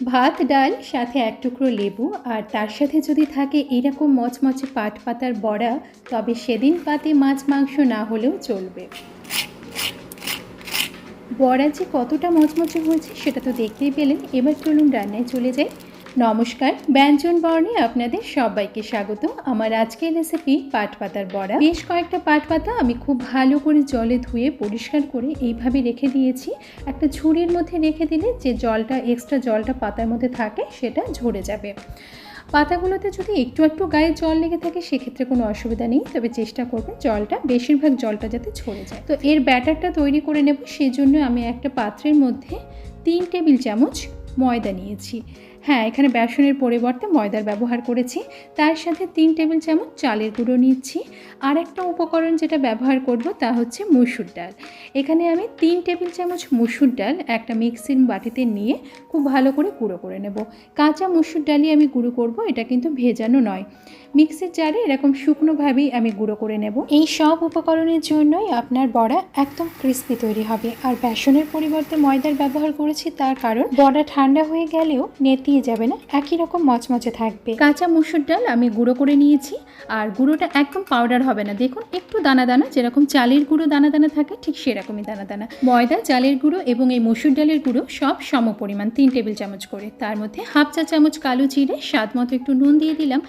ভাত, ডাল, সাথে এক টুকরো লেবু আর তার সাথে যদি থাকে এরকম মচমচে পাট পাতার বড়া, তবে সেদিন পাতে মাছ মাংস না হলেও চলবে। বড়া যে কতটা মচমচে হয়েছে সেটা তো দেখতেই পেলেন। এবার চলুন রান্নায় চলে যাই। নমস্কার, ব্যঞ্জন বর্ণে আপনাদের সবাইকে স্বাগত আমার আজকের রেসিপি পাট পাতার বড়া। বেশ কয়েকটা পাট পাতা আমি খুব ভালো করে জলে ধুয়ে পরিষ্কার করে এইভাবে রেখে দিয়েছি। একটা ঝুড়ির মধ্যে রেখে দিলে যে জলটা এক্সট্রা জলটা পাতার মধ্যে থাকে সেটা ঝরে যাবে। পাতাগুলোতে যদি একটু একটু গায়ে জল লেগে থাকে সেক্ষেত্রে কোনো অসুবিধা নেই, তবে চেষ্টা করবেন জলটা, বেশিরভাগ জলটা যাতে ঝরে যায়। তো এর ব্যাটারটা তৈরি করে নেব সেজন্য আমি একটা পাত্রের মধ্যে তিন টেবিল চামচ ময়দা নিয়েছি। হ্যাঁ এখানে বেসনের পরিবর্তে ময়দার ব্যবহার করেছি। তার সাথে তিন টেবিল চামচ চালের গুঁড়ো নিচ্ছি। আর একটা উপকরণ যেটা ব্যবহার করব তা হচ্ছে মুসুর ডাল। এখানে আমি তিন টেবিল চামচ মুসুর ডাল একটা মিক্সির বাটিতে নিয়ে খুব ভালো করে গুঁড়ো করে নেব। কাঁচা মুসুর ডালই আমি গুঁড়ো করব, এটা কিন্তু ভেজানো নয়। মিক্সির জারে এরকম শুকনোভাবেই আমি গুঁড়ো করে নেব। এই সব উপকরণের জন্যই আপনার বড়া একদম ক্রিস্পি তৈরি হবে। আর বেসনের পরিবর্তে ময়দার ব্যবহার করেছি তার কারণ বড়া ঠান্ডা হয়ে গেলেও নেতিয়ে যাবে না, একই রকম মচমচে থাকবে। কাঁচা মুসুর ডাল আমি গুঁড়ো করে নিয়েছি, আর গুঁড়োটা একদম পাউডার হবে না। দেখুন, একটু দানা দানা, যেরকম চালের গুঁড়ো দানা দানা থাকে, ঠিক সেরকমই দানা দানা। ময়দা, চালের গুঁড়ো এবং এই মসুর ডালের গুঁড়ো সব সম পরিমাণ, তিন টেবিল চামচ করে। তার মধ্যে হাফ চা চামচ কালো জিরে, স্বাদ মতো একটু নুন দিয়ে দিলাম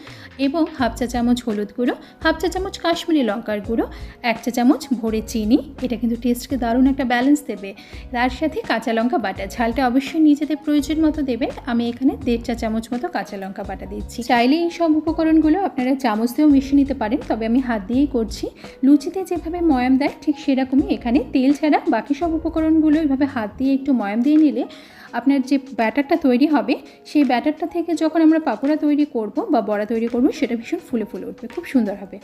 এবং হাফ চা চামচ হলুদ গুঁড়ো, হাফ চা চামচ কাশ্মীরি লঙ্কার গুঁড়ো, এক চা চামচ ভরে চিনি। এটা কিন্তু টেস্টকে দারুণ একটা ব্যালেন্স দেবে। তার সাথে কাঁচা লঙ্কা বাটা, ঝালটা অবশ্যই নিজেদের প্রয়োজন মতো দেবেন। আমি এখানে দেড় চা চামচ মতো কাঁচা লঙ্কা বাটা দিচ্ছি। চাইলে এই সব উপকরণগুলো আপনারা চামচ দিয়েও মিশিয়ে নিতে পারেন, তবে আমি হাত দিয়েই করছি। লুচিতে যেভাবে ময়াম দেয়, ঠিক সেরকমই এখানে তেল ছাড়া বাকি সব উপকরণগুলো এভাবে হাত দিয়ে একটু ময়াম দিয়ে নিলে আপনার যে ব্যাটারটা তৈরি হবে, সেই ব্যাটারটা থেকে যখন আমরা পাপোড়া তৈরি করব বা বড়া তৈরি করব, সেটা ভীষণ ফুলে ফুলে উঠবে, খুব সুন্দর হবে।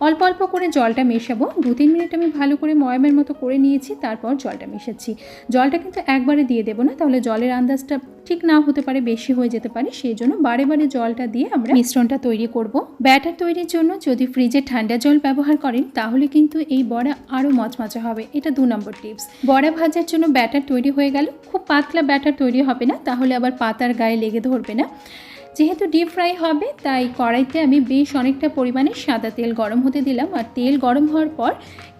অল্প অল্প করে জলটা মেশাবো, দু তিন মিনিট আমি ভালো করে ময়মের মতো করে নিয়েছি, তারপর জলটা মেশাচ্ছি। জলটা কিন্তু একবারে দিয়ে দেবো না, তাহলে জলের আন্দাজটা ঠিক না হতে পারে, বেশি হয়ে যেতে পারে, সেই জন্য বারে বারে জলটা দিয়ে আমরা মিশ্রণটা তৈরি করব। ব্যাটার তৈরির জন্য যদি ফ্রিজে ঠান্ডা জল ব্যবহার করেন, তাহলে কিন্তু এই বড়া আরও মচমচা হবে, এটা দু নম্বর টিপস। বড়া ভাজার জন্য ব্যাটার তৈরি হয়ে গেল, খুব পাতলা ব্যাটার তৈরি হবে না, তাহলে আবার পাতার গায়ে লেগে ধরবে না। যেহেতু ডিপ ফ্রাই হবে, তাই কড়াইতে আমি বেশ অনেকটা পরিমাণে সাদা তেল গরম হতে দিলাম। আর তেল গরম হওয়ার পর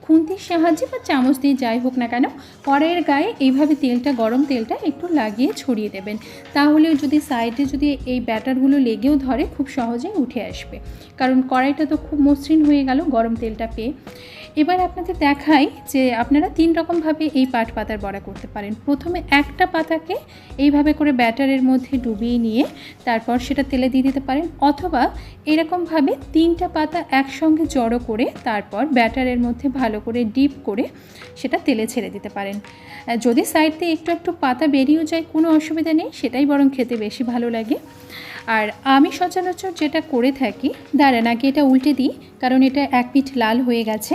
খুন্তির সাহায্যে বা চামচ দিয়ে যাই হোক না কেন, কড়াইয়ের গায়ে এইভাবে তেলটা, গরম তেলটা একটু লাগিয়ে ছড়িয়ে দেবেন। তাহলে যদি সাইডে যদি এই ব্যাটারগুলো লেগেও ধরে, খুব সহজেই উঠে আসবে। কারণ কড়াইটা তো খুব মসৃণ হয়ে গেল গরম তেলটা পেয়ে। এবার আপনাদের দেখাই যে আপনারা তিন রকমভাবে এই পাট পাতার বড়া করতে পারেন। প্রথমে একটা পাতাকে এইভাবে করে ব্যাটারের মধ্যে ডুবিয়ে নিয়ে তারপর সেটা তেলে দিয়ে দিতে পারেন অথবা এরকমভাবে তিনটা পাতা একসঙ্গে জড়ো করে তারপর ব্যাটারের মধ্যে ভালো করে ডিপ করে সেটা তেলে ছেড়ে দিতে পারেন। যদি সাইড দিয়ে একটু একটু পাতা বেরিয়েও যায় কোনো অসুবিধা নেই, সেটাই বরং খেতে বেশি ভালো লাগে। আর আমি সচরাচর যেটা করে থাকি, দাঁড়ান আগে এটা উল্টে দিই, কারণ এটা এক পিঠ লাল হয়ে গেছে।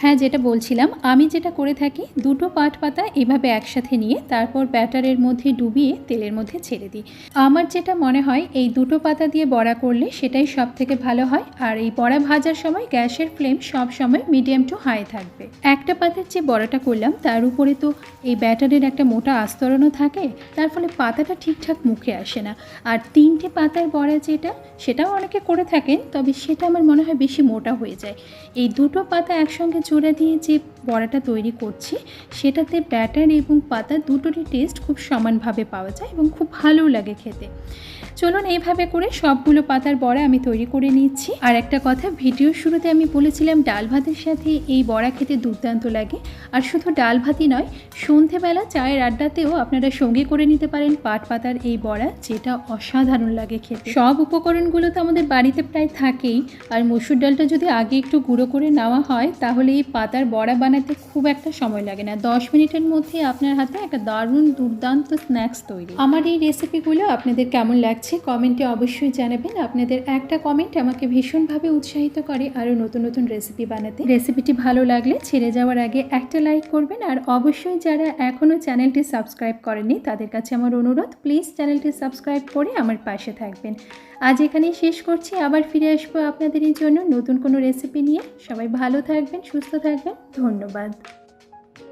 হ্যাঁ যেটা বলছিলাম, আমি যেটা করে থাকি, দুটো পাট পাতা এভাবে একসাথে নিয়ে তারপর ব্যাটারের মধ্যে ডুবিয়ে তেলের মধ্যে ছেড়ে দিই। আমার যেটা মনে হয়, এই দুটো পাতা দিয়ে বড়া করলে সেটাই সব থেকে ভালো হয়, আর এই বড়া ভাজার সময় গ্যাসের ফ্লেম সব সময় মিডিয়াম টু হাই থাকবে। একটা পাতার যে বড়াটা করলাম, তার উপরে তো এই ব্যাটারের একটা মোটা আস্তরণও থাকে, তার ফলে পাতাটা ঠিকঠাক মুখে আসে না। আর তিনটে পাতার বড়া যেটা, সেটাও অনেকে করে থাকেন, তবে সেটা আমার মনে হয় বেশি মোটা হয়ে যায়। এই দুটো পাতা একসঙ্গে জোড়া দিয়ে যে বড়াটা তৈরি করছি, সেটাতে ব্যাটার এবং পাতা দুটোরই টেস্ট খুব সমানভাবে পাওয়া যায় এবং খুব ভালোও লাগে খেতে। চলুন এইভাবে করে সবগুলো পাতার বড়া আমি তৈরি করে নিচ্ছি। আর একটা কথা ভিডিও শুরুতে আমি বলেছিলাম ডাল ভাতের সাথে এই বড়া খেতে দুর্দান্ত লাগে। আর শুধু ডাল ভাতই নয় সন্ধেবেলা চায়ের আড্ডাতেও আপনারা সঙ্গে করে নিতে পারেন পাট পাতার এই বড়া, যেটা অসাধারণ লাগে খেতে। সব উপকরণগুলো তো আমাদের বাড়িতে প্রায় থাকেই, আর মসুর ডালটা যদি আগে একটু গুঁড়ো করে নেওয়া হয়, তাহলে এই পাতার বড়া বানাতে খুব একটা সময় লাগে না। দশ মিনিটের মধ্যে আপনার হাতে একটা দারুণ দুর্দান্ত স্ন্যাক্স তৈরি। আমার এই রেসিপিগুলো আপনাদের কেমন লাগছে কমেন্টে অবশ্যই জানাবেন। আপনাদের একটা কমেন্ট আমাকে ভীষণভাবে উৎসাহিত করে আরও নতুন নতুন রেসিপি বানাতে। রেসিপিটি ভালো লাগলে ছেড়ে যাওয়ার আগে একটা লাইক করবেন, আর অবশ্যই যারা এখনও চ্যানেলটি সাবস্ক্রাইব করেনি তাদের কাছে আমার অনুরোধ, প্লিজ চ্যানেলটি সাবস্ক্রাইব করে আমার পাশে থাকবেন। আজ এখানেই শেষ করছি, আবার ফিরে আসব আপনাদের জন্য নতুন কোনো রেসিপি নিয়ে। সবাই ভালো থাকবেন, সুস্থ থাকবেন, ধন্যবাদ।